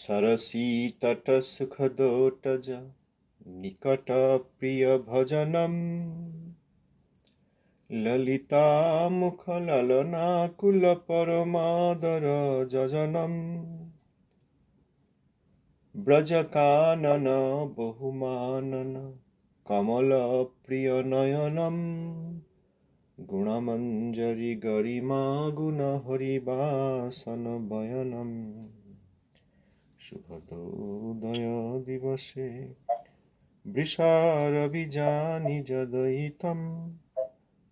सरसीतटसुखदोटज निकटप्रियभजनम् ललितामुखललनाकुलपरमादरजनम् व्रजकानन बहुमानन कमलप्रियनयनम् गुणमञ्जरि गरिमा শুভদোদয় দিবসে। বৃষারবিজানি যদয়িতম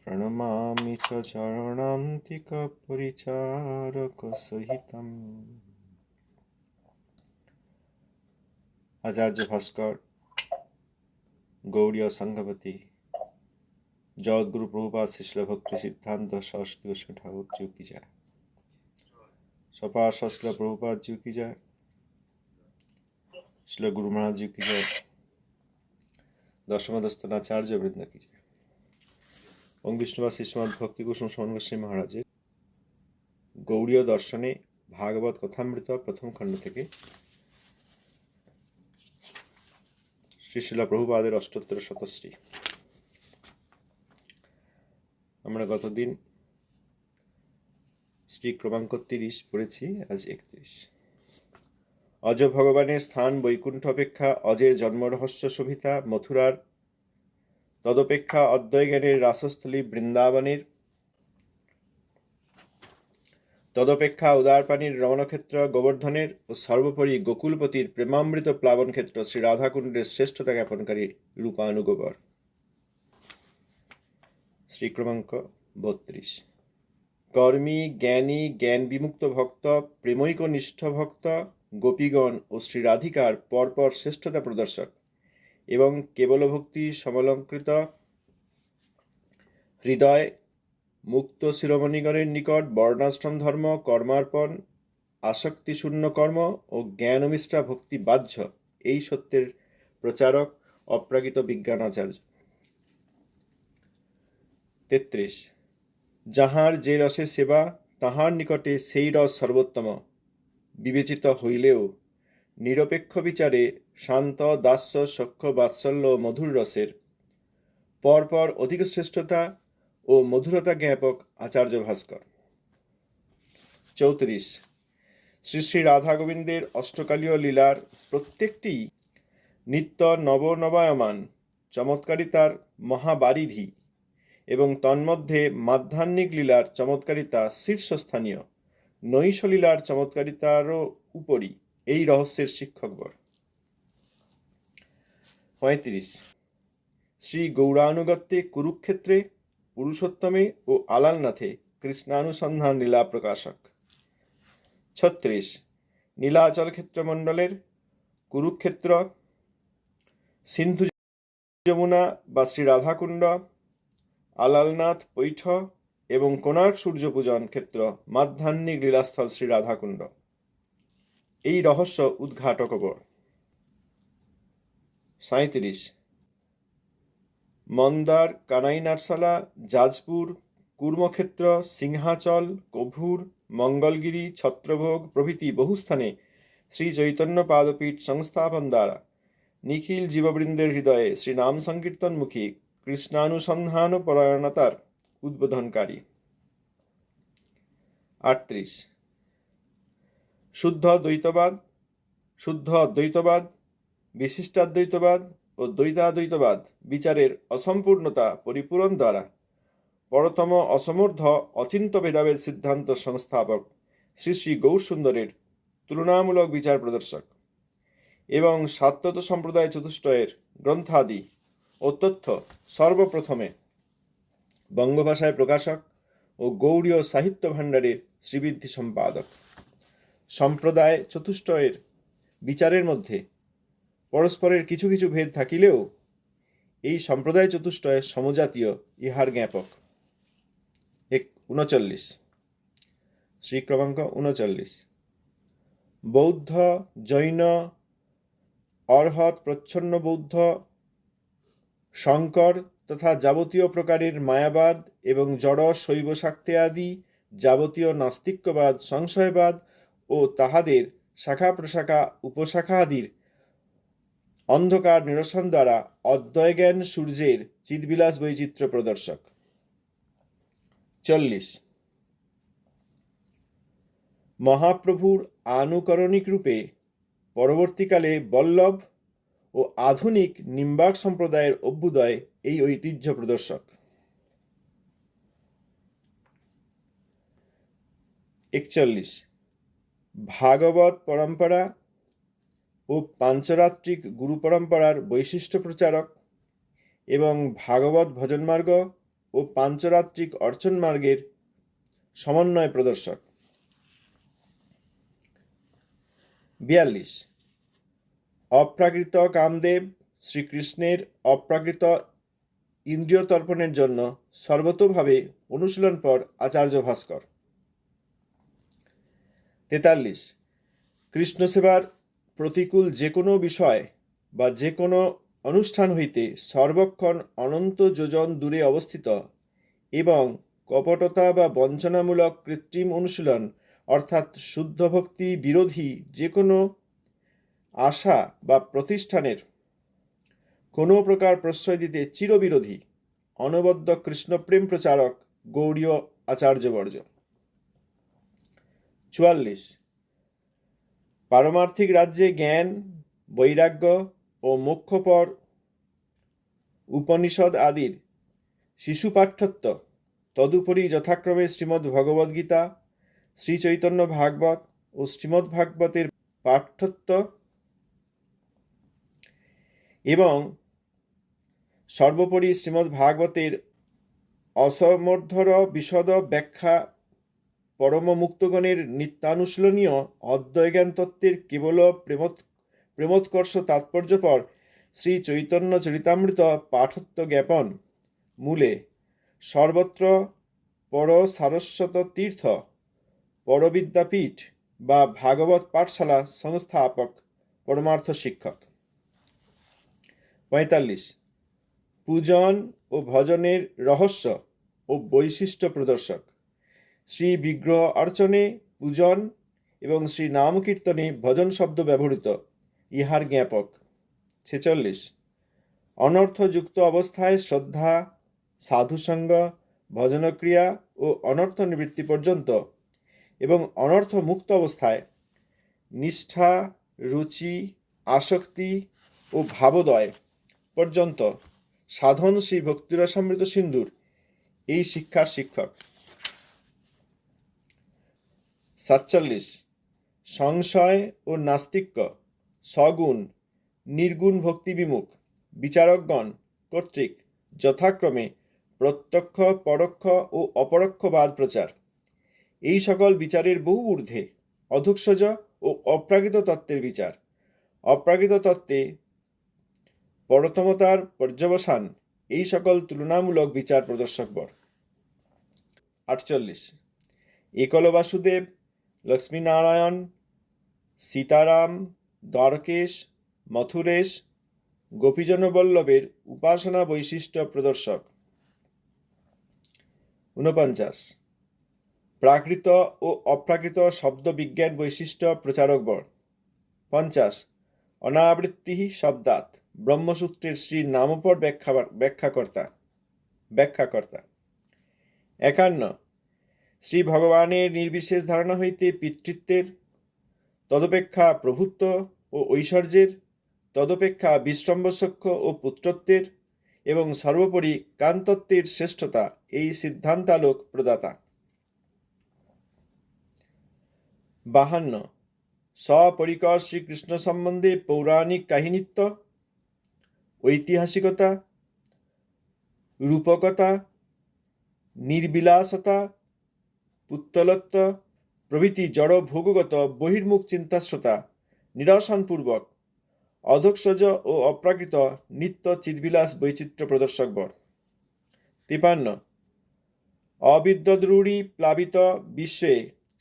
প্রণমামি চ চরণান্তিক পরিচারক সহিতম। আচার্য ভাস্কর, গৌড়ীয় সংঘপতি জগৎগুরু প্রভুপা শিশল ভক্তি সিদ্ধান্ত সরস্বতী গোস্বামী ঠাকুর জিউ যায়? সপা সশল প্রভুপাত জিউ যায়? শিল গুরু মহারাজ কি যায় দশমদস্তন আচার্য বৃন্দ কি যায় ওং বিষ্ণুবাসী শ্রীমদ ভক্তি কুসুম সমান গোস্বামী মহারাজের গৌড়ীয় দর্শনে ভাগবত কথামৃত প্রথম খণ্ড থেকে শ্রীশিলা প্রভুপাদের অষ্টোত্তর শতশ্রী। আমরা গতদিন শ্রী ক্রমাঙ্ক তিরিশ পড়েছি, আজ একত্রিশ। অজ ভগবানের স্থান বৈকুণ্ঠ অপেক্ষা অজের জন্মরহস্য শোভিতা মথুরার তদপেক্ষা অদ্বয় জ্ঞানের রাসস্থলী বৃন্দাবনের তদপেক্ষা উদারপানির রমণক্ষেত্র, গোবর্ধনের ও সর্বোপরি গোকুলপতির প্রেমামৃত প্লাবন ক্ষেত্র শ্রী রাধাকুণ্ডের শ্রেষ্ঠতা জ্ঞাপনকারী রূপানুগোবর। শ্রীক্রমাঙ্ক বত্রিশ। কর্মী, জ্ঞানী জ্ঞান বিমুক্ত ভক্ত, প্রেমৈক নিষ্ঠ ভক্ত গোপীগণ ও শ্রী রাধিকার পরপর শ্রেষ্ঠতা প্রদর্শক এবং কেবল ভক্তি সমলঙ্কৃত হৃদয়, মুক্ত শিরোমণিগণের নিকট বর্ণাশ্রম ধর্ম, কর্মার্পণ আসক্তি শূন্য কর্ম ও জ্ঞানমিষ্ঠা ভক্তি বাহ্য, এই সত্যের প্রচারক অপ্রাকৃত বিজ্ঞান আচার্য। তেত্রিশ, যাহার যে রসে সেবা, তাহার নিকটে সেই রস সর্বোত্তম। বিবেচিত হইলেও নিরপেক্ষ বিচারে শান্ত, দাস্য সক্ষ বাৎসল্য মধুর রসের পরপর অধিক শ্রেষ্ঠতা ও মধুরতা জ্ঞাপক আচার্য ভাস্কর। চৌত্রিশ, শ্রী শ্রী রাধা গোবিন্দের অষ্টকালীয় লীলার প্রত্যেকটি নিত্য নবনবায়মান চমৎকারিতার মহাবারিধি এবং তন্মধ্যে মাধ্যাহ্নিক লীলার চমৎকারিতা শীর্ষস্থানীয়। নৈশলীলার চমৎকারিতারও উপরই এই রহস্যের শিক্ষকবর পঁয়ত্রিশ। শ্রী গৌরানুগত্যে কুরুক্ষেত্রে, পুরুষোত্তমে ও আলালনাথে কৃষ্ণানুসন্ধান লীলা প্রকাশক। ছত্রিশ। নীলাচল ক্ষেত্রমণ্ডলের কুরুক্ষেত্র, সিন্ধু যমুনা বা শ্রী রাধাকুণ্ড, আলালনাথ পৈঠ এবং কোণার সূর্য পূজন ক্ষেত্র, মাধ্যাহ্নিক লীলাস্থল শ্রী রাধাকুণ্ড। এই রহস্য উদ্ঘাটকবর সাঁত্রিশ মন্দার, কানাইনারসালা জাজপুর কুর্মক্ষেত্র, সিংহাচল, কভুর, মঙ্গলগিরি, ছত্রভোগ প্রভৃতি বহু স্থানে শ্রী চৈতন্য পাদপীঠ সংস্থাপন দ্বারা নিখিল জীববৃন্দের হৃদয়ে শ্রী নাম সংকীর্তনমুখী কৃষ্ণানুসন্ধান পরায়ণতার উদ্বোধনকারী। আটত্রিশ। শুদ্ধ দ্বৈতবাদ, শুদ্ধ অদ্বৈতবাদ বিশিষ্টাদ্বৈতবাদ ও দ্বৈতাদ্বৈতবাদ বিচারের অসম্পূর্ণতা পরিপূরণ দ্বারা পরতম অসমর্থ অচিন্ত ভেদাভেদ সিদ্ধান্ত সংস্থাপক শ্রী শ্রী গৌরসুন্দরের তুলনামূলক বিচার প্রদর্শক এবং সাত্যত সম্প্রদায় চতুষ্টয়ের গ্রন্থাদি ও তথ্য সর্বপ্রথমে বঙ্গভাষায় প্রকাশক ও গৌড়ীয় সাহিত্য ভাণ্ডারের শ্রীবৃদ্ধি সম্পাদক। সম্প্রদায় চতুষ্টয়ের বিচারের মধ্যে পরস্পরের কিছু কিছু ভেদ থাকিলেও এই সম্প্রদায় চতুষ্টয়ের সমজাতীয় ইহার জ্ঞাপক। এক, উনচল্লিশ। শ্রীক্রমাঙ্ক উনচল্লিশ। বৌদ্ধ, জৈন, অর্হৎ, প্রচ্ছন্ন বৌদ্ধ, শঙ্কর তথা যাবতীয় প্রকারের মায়াবাদ এবং জড়, শৈব শাক্তে আদি, যাবতীয় নাস্তিক্যবাদ, সংশয়বাদ ও তাহাদের শাখা প্রশাখা, উপশাখা আদির অন্ধকার নিরসন দ্বারা অদ্বয়জ্ঞান সূর্যের চিদবিলাস বৈচিত্র্য প্রদর্শক। চল্লিশ। মহাপ্রভুর আনুকরণিক রূপে পরবর্তীকালে বল্লভ ও আধুনিক নিম্বাক সম্প্রদায়ের অভ্যুদয় এই ঐতিহ্য প্রদর্শক। একচল্লিশ। ভাগবত পরম্পরা ও পাঞ্চরাত্রিক গুরু পরম্পরার বৈশিষ্ট্য প্রচারক এবং ভাগবত ভজনমার্গ ও পাঞ্চরাত্রিক অর্চন মার্গের সমন্বয় প্রদর্শক। বিয়াল্লিশ। অপ্রাকৃত কামদেব শ্রীকৃষ্ণের অপ্রাকৃত ইন্দ্রিয় তর্পণের জন্য সর্বতোভাবে অনুশীলন পর আচার্য ভাস্কর। তেতাল্লিশ। কৃষ্ণ সেবার প্রতিকূল যে কোনো বিষয় বা যে কোনো অনুষ্ঠান হইতে সর্বক্ষণ অনন্ত যোজন দূরে অবস্থিত এবং কপটতা বা বঞ্চনামূলক কৃত্রিম অনুশীলন অর্থাৎ শুদ্ধ ভক্তি বিরোধী যে কোনো আশা বা প্রতিষ্ঠানের কোনো প্রকার প্রশ্রয় দিতে চিরবিরোধী। অনবদ্য কৃষ্ণপ্রেম প্রচারক গৌড়ীয় আচার্যবর্জ চুয়াল্লিশ। পারমার্থিক রাজ্যে জ্ঞান, বৈরাগ্য ও মোক্ষপর উপনিষদ আদির শিশু পাঠ্যত্ব তদুপরি যথাক্রমে শ্রীমদ্ ভগবদ্গীতা শ্রীচৈতন্য ভাগবত ও শ্রীমদ্ ভাগবতের পাঠ্যত্ব এবং সর্বোপরি শ্রীমদ্ ভাগবতের অসমর্ধর বিশদ ব্যাখ্যা পরম মুক্তগণের নিত্যানুশীলনীয় অদ্বৈজ্ঞান তত্ত্বের কেবল প্রেমোৎ, প্রেমোৎকর্ষ তাৎপর্যপর শ্রী চৈতন্য চরিতামৃত পাঠত্ব জ্ঞাপন। মূলে, সর্বত্র পর সারস্বত তীর্থ, পরবিদ্যাপীঠ বা ভাগবত পাঠশালা সংস্থাপক, পরমার্থ শিক্ষক। পঁয়তাল্লিশ পূজন ও ভজনের রহস্য ও বৈশিষ্ট্য প্রদর্শক। শ্রী বিগ্রহ অর্চনে পূজন এবং শ্রী নাম কীর্তনে ভজন শব্দ ব্যবহৃত ইহার জ্ঞাপক। ছেচল্লিশ। অনর্থযুক্ত অবস্থায় শ্রদ্ধা, সাধুসঙ্গ, ভজনক্রিয়া ও অনর্থ নিবৃত্তি পর্যন্ত এবং অনর্থ মুক্ত অবস্থায় নিষ্ঠা, রুচি, আসক্তি ও ভাবোদয় পর্যন্ত সাধন শ্রী ভক্তিরসামৃত সিন্ধুর এই শিক্ষার শিক্ষক। সাতচল্লিশ, সংশয় ও নাস্তিক্য সগুণ নির্গুণ ভক্তি বিমুখ, বিচারকগণ কর্তৃক যথাক্রমে প্রত্যক্ষ, পরোক্ষ ও অপরোক্ষবাদ প্রচার। এই সকল বিচারের বহু ঊর্ধ্বে অধুক্ষজ ও অপ্রাকৃত তত্ত্বের বিচার। অপ্রাকৃত তত্ত্বে পরতমতার পর্যবসান, এই সকল তুলনামূলক বিচার প্রদর্শকবর আটচল্লিশ। একল বাসুদেব লক্ষ্মীনারায়ণ, সীতারাম, দ্বারকেশ, মথুরেশ, গোপীজনবল্লভের উপাসনা বৈশিষ্ট্য প্রদর্শক। ঊনপঞ্চাশ। প্রাকৃত ও অপ্রাকৃত শব্দ বিজ্ঞান বৈশিষ্ট্য প্রচারকবর পঞ্চাশ। অনাবৃত্তি শব্দাত ব্রহ্মসূত্রের শ্রী নামপর ব্যাখ্যা ব্যাখ্যাকর্তা ব্যাখ্যাকর্তা। একান্ন, শ্রী ভগবানের নির্বিশেষ ধারণা হইতে পিতৃত্বের, তদপেক্ষা প্রভুত্ব ও ঐশ্বর্যের, তদপেক্ষা বিশ্রম্বসক্ষ ও পুত্রত্বের এবং সর্বোপরি কান্তত্বের শ্রেষ্ঠতা এই সিদ্ধান্তালোক প্রদাতা। বাহান্ন সপরিকর শ্রীকৃষ্ণ সম্বন্ধে পৌরাণিক কাহিনীত্ব ঐতিহাসিকতা, রূপকতা, নির্বিলাসতা, পুত্তলত্ব, প্রভৃতি জড় ভোগগত বহির্মুখ চিন্তাশ্রোতা, নিরসনপূর্বক অধক্ষজ ও অপ্রাকৃত নিত্য চিদ্বিলাস বৈচিত্র্য প্রদর্শকবর। তিপান্ন অবিদ্যদ্রূঢ়ী প্লাবিত বিশ্বে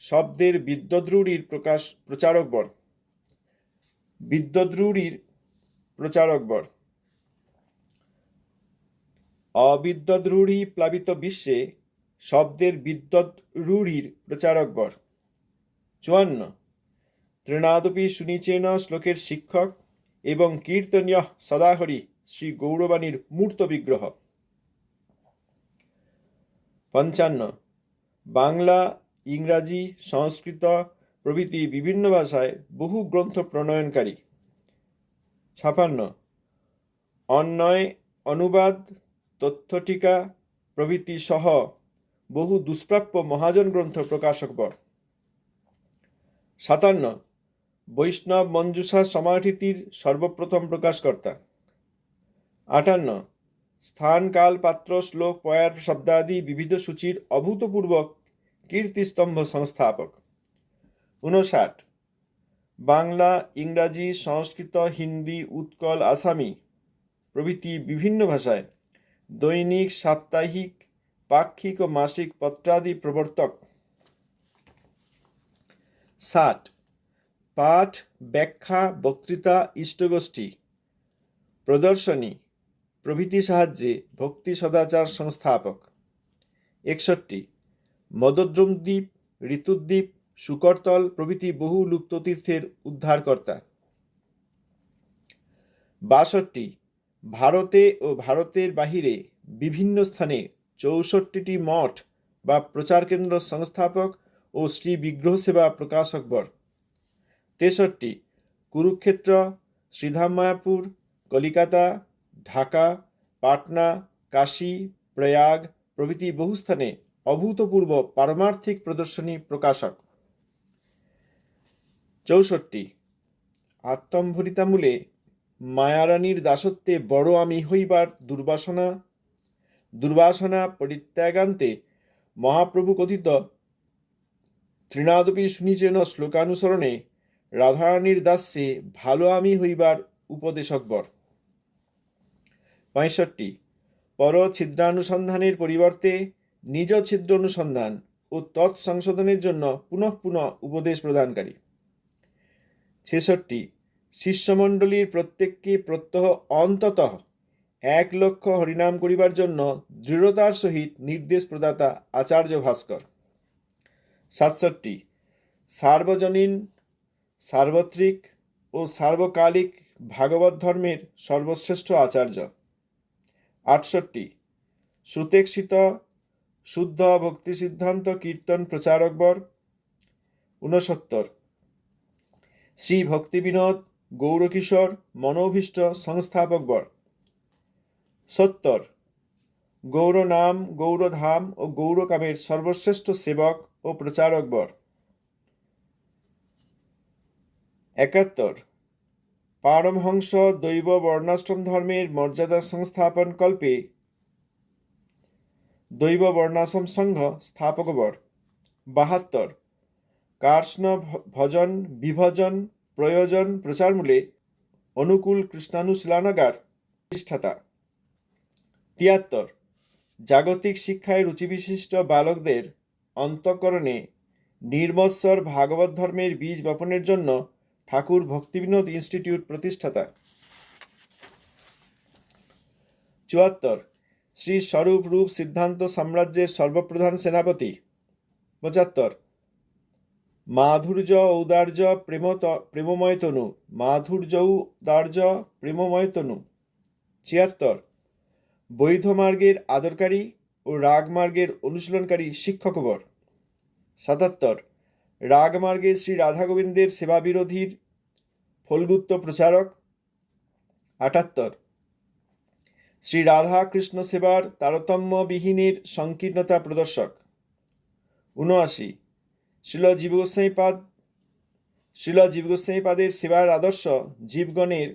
শব্দের বিদ্যদ্রূঢ়ীর প্রকাশ প্রচারক বর বিদ্যদ্রূঢ়ীর প্রচারকবর। অবিদ্যদ্রূঢ়ী প্লাবিত বিশ্বে শব্দের বিদ্যৎ রূঢ়ির প্রচারকবর চুয়ান্ন। তৃণাদপি সুনিচেন শ্লোকের শিক্ষক এবং কীর্তনীয় সদাহরি শ্রী গৌরবাণীর মূর্ত বিগ্রহ। পঞ্চান্ন। বাংলা, ইংরাজি, সংস্কৃত প্রভৃতি বিভিন্ন ভাষায় বহু গ্রন্থ প্রণয়নকারী। ছাপান্ন। অন্যয় অনুবাদ তথ্যটিকা প্রভৃতি সহ বহু দুষ্প্রাপ্য মহাজন গ্রন্থ প্রকাশকবর সাতান্ন, বৈষ্ণব মঞ্জুষা সমাধিতির সর্বপ্রথম প্রকাশকর্তা। আটান্ন, স্থান, কাল, পাত্র, শ্লোক, পয়ার, শব্দাদি, বিবিধ সূচির অভূতপূর্ব কীর্তিস্তম্ভ সংস্থাপক। উনষাট বাংলা, ইংরাজি, সংস্কৃত, হিন্দি, উৎকল, আসামি প্রভৃতি বিভিন্ন ভাষায় দৈনিক, সাপ্তাহিক, পাক্ষিক ও মাসিক পত্রাদি প্রবর্তক। ষাট। পাঠ, ব্যাখ্যা, বক্তৃতা, ইষ্টগোষ্ঠী। প্রদর্শনী, প্রভৃতি সাহায্যে ভক্তি সদাচার সংস্থাপক। একষট্টি। মদদ্রুমদ্বীপ, ঋতুদ্বীপ, শুকরতল প্রভৃতি বহু লুপ্ততীর্থের উদ্ধারকর্তা। বাষট্টি। ভারতে ও ভারতের বাহিরে বিভিন্ন স্থানে চৌষট্টিটি মঠ বা প্রচার কেন্দ্র সংস্থাপক ও শ্রী বিগ্রহ সেবা প্রকাশকবর তেষট্টি, কুরুক্ষেত্র শ্রীধাম মায়াপুর কলিকাতা, ঢাকা, পাটনা, কাশী, প্রয়াগ প্রভৃতি বহু স্থানে অভূতপূর্ব পারমার্থিক প্রদর্শনী প্রকাশক। চৌষট্টি, আত্মম্ভরিতামূলে মায়ারানীর দাসত্বে বড় আমি হইবার দুর্বাসনা দুর্বাসনা পরিত্যাগান্তে মহাপ্রভু কথিত তৃণাদপি শুনিচেন শ্লোকানুসরণে, রাধারানীর দাস্যে ভালো আমি হইবার উপদেশকবর। পঁয়ষট্টি পর ছিদ্রানুসন্ধানের পরিবর্তে নিজ ছিদ্র অনুসন্ধান ও তৎসংশোধনের জন্য পুনঃ পুনঃ উপদেশ প্রদানকারী। ছেষট্টি শিষ্যমণ্ডলীর প্রত্যেককে প্রত্যহ অন্তত এক লক্ষ হরিনাম করিবার জন্য দৃঢ়তার সহিত নির্দেশ প্রদাতা আচার্য ভাস্কর। সাতষট্টি, সার্বজনীন, সার্বত্রিক ও সার্বকালিক ভাগবত ধর্মের সর্বশ্রেষ্ঠ আচার্য। আটষট্টি, সুতেক্ষিত, শুদ্ধ ভক্তি সিদ্ধান্ত কীর্তন প্রচারকবর। ঊনসত্তর শ্রী ভক্তি বিনোদ গৌরকিশোর মনোভীষ্ট সংস্থাপকবর সত্তর। গৌর নাম গৌরধাম ও গৌরকামের সর্বশ্রেষ্ঠ সেবক ও প্রচারকবর একাত্তর। পারমহংস দৈব বর্ণাশ্রম ধর্মের মর্যাদা সংস্থাপন কল্পে দৈব বর্ণাশ্রম সংঘ স্থাপকবর বাহাত্তর। কার্ষ্ণ ভজন, বিভজন প্রয়োজন প্রচারমূলে অনুকূল কৃষ্ণানুশীলানাগার প্রতিষ্ঠাতা। তিয়াত্তর, জাগতিক শিক্ষায় রুচিবিশিষ্ট বালকদের অন্তঃকরণে নির্মৎসর ভাগবত ধর্মের বীজ বপনের জন্য ঠাকুর ভক্তিবিনোদ ইনস্টিটিউট প্রতিষ্ঠাতা। চুয়াত্তর শ্রী স্বরূপ রূপ সিদ্ধান্ত সাম্রাজ্যের সর্বপ্রধান সেনাপতি। পঁচাত্তর মাধুর্য ঔদার্য প্রেমত প্রেমময় তনু মাধুর্য ঔদার্য প্রেমময় তনু ছিয়াত্তর। বৈধ মার্গের আদরকারী ও রাগমার্গের অনুশীলনকারী শিক্ষকবর। সাতাত্তর। রাগমার্গে শ্রী রাধা গোবিন্দের সেবা বিরোধীর ফলগুত্ত প্রচারক। আটাত্তর। শ্রী রাধা কৃষ্ণ সেবার তারতম্যবিহীনের সংকীর্ণতা প্রদর্শক। উনআশি শিল জীবগোস্বাইপাদ শিল জীবগোস্বাইপাদের সেবার আদর্শ জীবগণের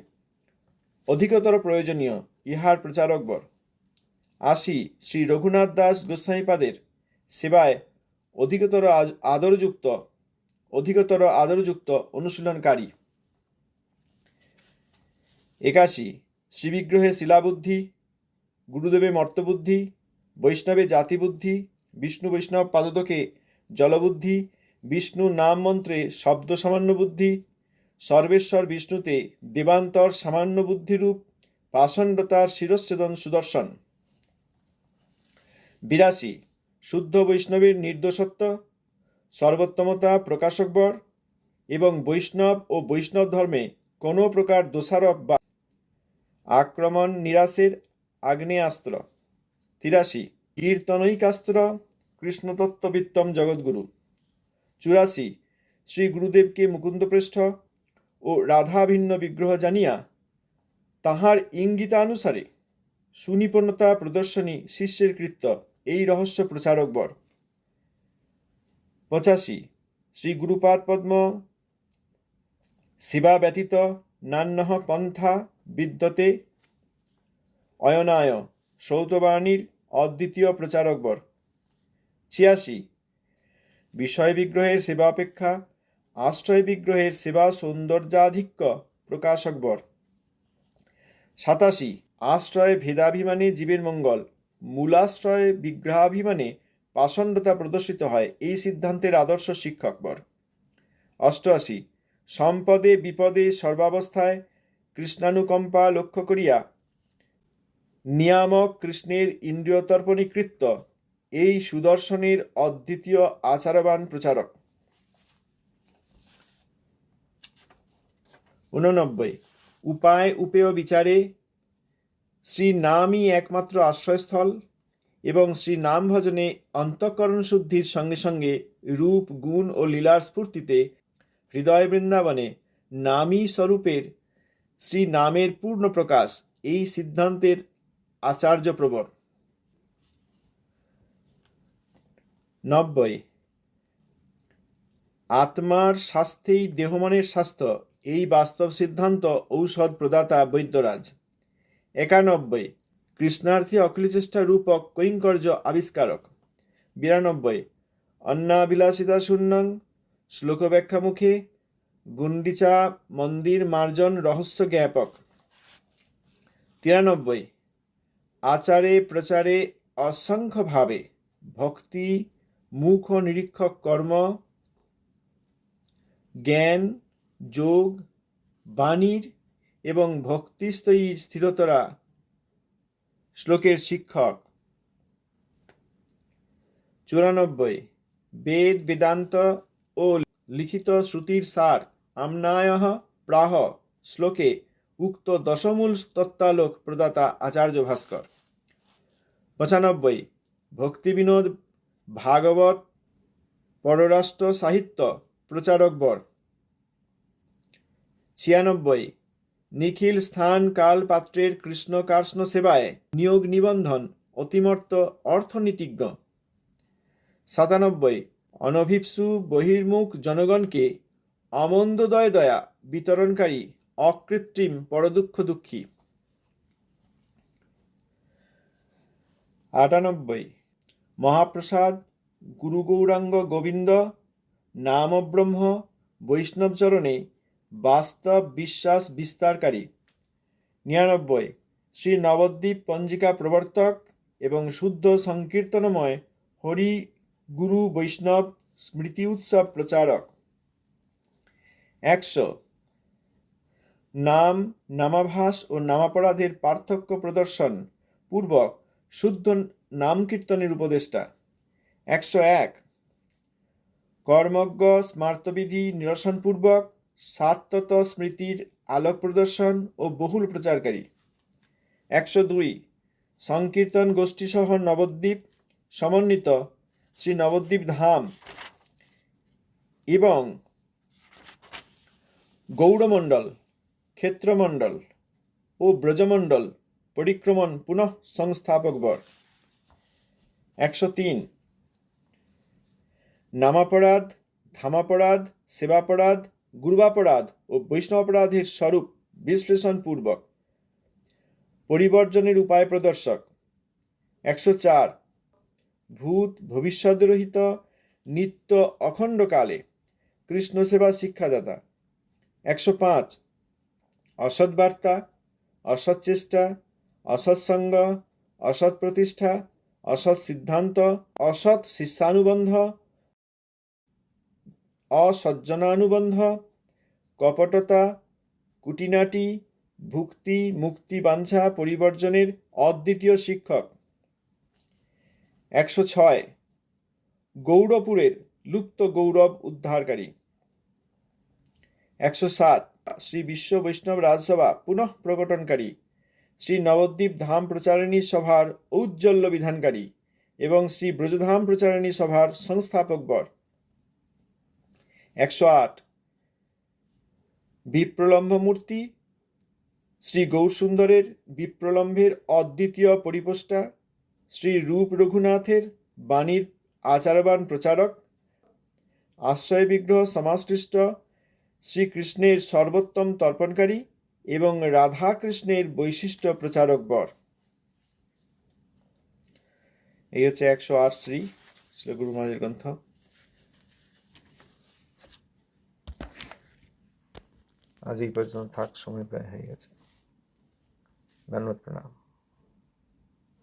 অধিকতর প্রয়োজনীয়, ইহার প্রচারকবর আশি শ্রী রঘুনাথ দাস গোস্বাইপাদের সেবায় অধিকতর আদরযুক্ত অধিকতর আদরযুক্ত অনুশীলনকারী। একাশি, শ্রীবিগ্রহে শিলাবুদ্ধি, গুরুদেবে মর্তবুদ্ধি, বৈষ্ণবে জাতিবুদ্ধি, বিষ্ণু বৈষ্ণব পাদতকে জলবুদ্ধি বিষ্ণু নাম মন্ত্রে শব্দ সামান্য বুদ্ধি, সর্বেশ্বর বিষ্ণুতে দেবান্তর সামান্য বুদ্ধিরূপ পাষণ্ডতার শিরচ্ছেদন সুদর্শন। বিরাশি, শুদ্ধ বৈষ্ণবের নির্দোষত্ব, সর্বোত্তমতা প্রকাশকবর এবং বৈষ্ণব ও বৈষ্ণব ধর্মে কোনো প্রকার দোষারোপ বা আক্রমণ নিরাশের আগ্নেয়াস্ত্র। তিরাশি, কীর্তনৈকাস্ত্র, কৃষ্ণতত্ত্ববিত্তম জগৎগুরু। চুরাশি। শ্রী গুরুদেবকে মুকুন্দপৃষ্ঠ ও রাধাভিন্ন বিগ্রহ জানিয়া তাহার ইঙ্গিতানুসারে সুনিপুণতা প্রদর্শনী শিষ্যের কৃত্য, এই রহস্য প্রচারক বর। পঁচাশি। শ্রী গুরুপাদ পদ্ম সেবা ব্যতীত নান্যঃ পন্থা বিদ্যতে অয়নায় সৌতবাণীর অদ্বিতীয় প্রচারকবর ছিয়াশি। বিষয় বিগ্রহের সেবা অপেক্ষা আশ্রয় বিগ্রহের সেবা সৌন্দর্যাধিক্য প্রকাশকবর সাতাশি, আশ্রয় ভেদাভিমানে জীবের মঙ্গল। মূলাশ্রয় বিগ্রহাভিমানে পাষণ্ডতা প্রদর্শিত হয় এই সিদ্ধান্তের আদর্শ শিক্ষকবর অষ্টআশি, সম্পদে বিপদে সর্বাবস্থায় কৃষ্ণানুকম্পা লক্ষ্য করিয়া নিয়ামক কৃষ্ণের ইন্দ্রিয়তর্পণী কৃত্য। এই সুদর্শনের অদ্বিতীয় আচারবান প্রচারক। উননব্বই উপায়, উপেয় বিচারে শ্রী নামই একমাত্র আশ্রয়স্থল এবং শ্রী নাম ভজনে অন্তঃকরণ শুদ্ধির সঙ্গে সঙ্গে রূপ, গুণ ও লীলার স্ফূর্তিতে হৃদয় বৃন্দাবনে নামী স্বরূপের শ্রী নামের পূর্ণ প্রকাশ এই সিদ্ধান্তের আচার্য প্রবর নব্বই। আত্মার স্বাস্থ্যেই দেহমানের স্বাস্থ্য, এই বাস্তব সিদ্ধান্ত ঔষধ প্রদাতা বৈদ্যরাজ। একানব্বই, কৃষ্ণার্থী অখিলচেষ্টা রূপক কৈঙ্কর্য আবিষ্কারক। বিরানব্বই, অন্নাবিলাসিতা শূন্যং শ্লোক ব্যাখ্যা মুখে গুন্ডিচা মন্দির মার্জন রহস্য জ্ঞাপক। তিরানব্বই, আচারে প্রচারে অসংখ্যভাবে ভক্তি মুখ নিরীক্ষক কর্ম, জ্ঞান, যোগ, বাণীর এবং ভক্তিস্তয়ীর স্থিরতরা শ্লোকের শিক্ষক। চুরানব্বই, বেদ, বেদান্ত ও লিখিত শ্রুতির সার আমনায় প্রাহ শ্লোকে উক্ত দশমূল তত্ত্বালোক প্রদাতা আচার্য ভাস্কর। পঁচানব্বই, ভক্তিবিনোদ ভাগবত, পররাষ্ট্র সাহিত্য, প্রচারক বর। ছিয়ানব্বই, নিখিল স্থান কাল পাত্রের কৃষ্ণ কার্ষ্ণ সেবায় নিয়োগ নিবন্ধন অতিমর্ত অর্থনীতিজ্ঞ। সাতানব্বই, অনভিপ্সু বহির্মুখ জনগণকে অমন্দদয় দয়া বিতরণকারী অকৃত্রিম পরদুঃখ দুঃখী। আটানব্বই মহাপ্রসাদ, গুরু গৌরাঙ্গ গোবিন্দ, নামব্রহ্ম বৈষ্ণবচরণে বাস্তব বিশ্বাস বিস্তারকারী। নিরানব্বই, শ্রী নবদ্বীপ পঞ্জিকা প্রবর্তক এবং শুদ্ধ সংকীর্তনময় হরি গুরু বৈষ্ণব স্মৃতি উৎসব প্রচারক। একশো, নাম, নামাভাস ও নামাপরাধের পার্থক্য প্রদর্শন পূর্বক শুদ্ধ নাম কীর্তনের উপদেষ্টা। একশো এক। কর্মজ্ঞ স্মার্তবিধি নিরসনপূর্বক সাতত স্মৃতির আলোক প্রদর্শন ও বহুল প্রচারকারী। একশো দুই। সংকীর্তন গোষ্ঠীসহ নবদ্বীপ সমন্বিত শ্রী নবদ্বীপ ধাম এবং গৌড়মণ্ডল, ক্ষেত্রমণ্ডল ও ব্রজমণ্ডল পরিক্রমণ, পুনঃ সংস্থাপক বর। একশো তিন। নামাপরাধ, ধামাপরাধ, সেবাপরাধ, গুরুবাপরাধ ও বৈষ্ণবাপরাধের স্বরূপ বিশ্লেষণপূর্বক। পরিবর্জনের উপায় প্রদর্শক। একশো চার। ভূত ভবিষ্যৎরহিত নিত্য অখণ্ডকালে কৃষ্ণ সেবা শিক্ষাদাতা। একশো পাঁচ। অসৎ বার্তা অসৎ চেষ্টা অসৎসঙ্গ, অসৎ প্রতিষ্ঠা, অসৎ সিদ্ধান্ত, অসৎ শিষ্যানুবন্ধ, অসজ্জনানুবন্ধ, কপটতা, কুটিনাটি, ভুক্তি, মুক্তি বাঞ্ছা পরিবর্জনের অদ্বিতীয় শিক্ষক। একশো ছয়, গৌরপুরের লুপ্ত গৌরব উদ্ধারকারী। একশো সাত, শ্রী বিশ্ব বৈষ্ণব রাজসভা পুনঃ প্রকটনকারী শ্রী নবদ্বীপ ধাম প্রচারিণী সভার ঔজ্জ্বল্য বিধানকারী এবং শ্রী ব্রজধাম প্রচারিণী সভার সংস্থাপক বর। একশো আট। বিপ্রলম্ভ মূর্তি, শ্রী গৌরসুন্দরের বিপ্রলম্ভের অদ্বিতীয় পরিপোষ্টা, শ্রী রূপ রঘুনাথের বাণীর আচারবান প্রচারক, আশ্রয় বিগ্রহ সমাশ্লিষ্ট শ্রীকৃষ্ণের সর্বোত্তম তর্পণকারী এবং রাধাকৃষ্ণের বৈশিষ্ট্য প্রচারক বর। এই হচ্ছে একশো আট শ্রী শ্রী গুরু মহারাজের গ্রন্থ। আজ এই পর্যন্ত থাক, সময় প্রায় হয়ে গেছে। ধন্যবাদ, প্রণাম।